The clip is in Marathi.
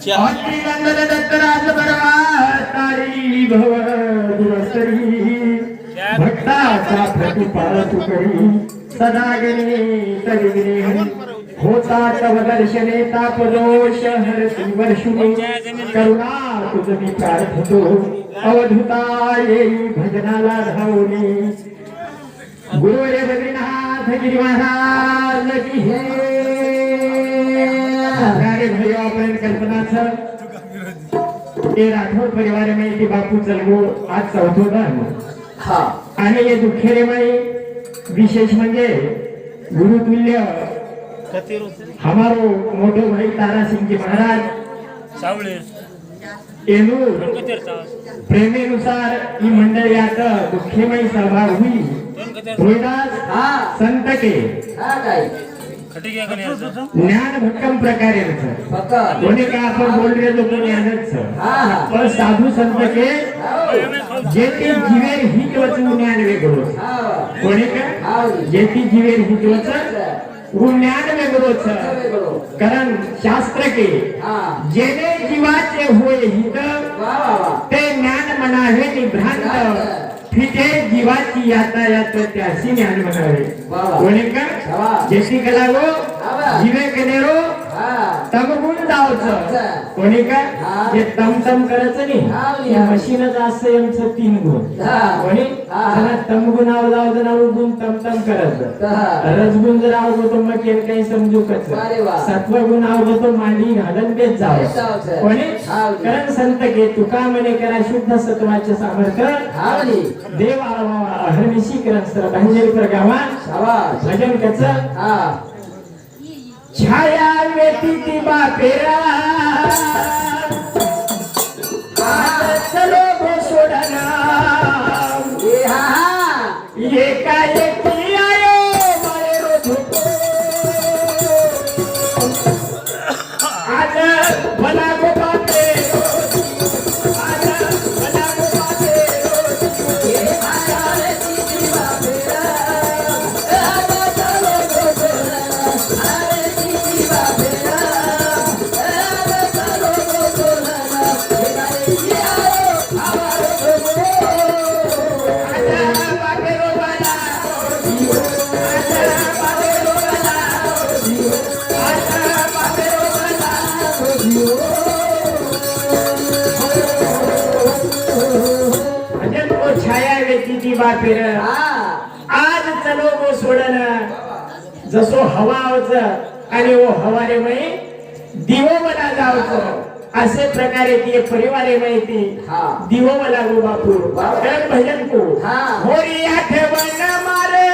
अतिनंदन दत्तराज बर्मा भव दिवसरी भक्ताचा प्रतिपाल तू करी सदा गणे तरी होता तव दर्शने ताप तापदोष हरती वर्षुनी करुणा तुझ मी प्रार्थतो अवधुता येई भजनाला धावली गुरुवरे बद्रीनाथ गिरी महाराज की हे. आपण कल्पनाचं. ते राठोड परिवार में ते बापू चलगो आज चौथो धर्म हा. आणि हे दुखेरे माई विशेष म्हणजे गुरुतुल्य. हमारो मोठो भाई तारा महाराज. सावळे. येणूर गणपतीचा प्रेमेनुसार ही मंडळी आता दुःखेमयी सहभाग हा. हा खटी घ्या का ज्ञान भक्कम प्रकारे फक्त कोणी का आपण बोल रहे लोक ज्ञानच हा हा. पण साधू संत के हो. जे ते जीवेर हित वचन ज्ञान वेगळं. हा. कोणी का? हा. जे ती जीवेर हित वचन ज्ञान वेगळंच वेगळं. कारण शास्त्र के हा. जेने जीवाचे होय हित ते ज्ञान म्हणावे निभ्रांत. फिटे जीवाची यातायात त्याशी ज्ञान म्हणावे. कोणी का? वा. जेशी कलागो वा. जीवे कनेरो कोणी का हा. जे तम तम करायचं नाही मशीनच असं यांचं तीन गुण. कोणी हा. त्याला तम गुणावर जावं नाव गुण तम तम करायचं. रजगुण जर अवगतो मग केलं काही समजू कच अरे वा. सत्व गुण अवगतो मांडी घालून देत जावं. कोणी. कारण संत के तुका म्हणे करा शुद्ध सत्वाचे सामर्थ्य. देव आळवा अहर्निशी करण सर भांजेल शाबास भजन कच छाया व्यतीती बापेरा चलो गो सोडना एका एकी आयो माळे रोधुको. आज भला छाया व्यतीची बापेर आज चलो गो सोडन जसो हवावच आणि ओ हवारे मै दिवो मला जावचं असे प्रकारे ती परिवारे माहिती. दिवो मला गो बापू. भजन को हा. होरी आठवण मारे.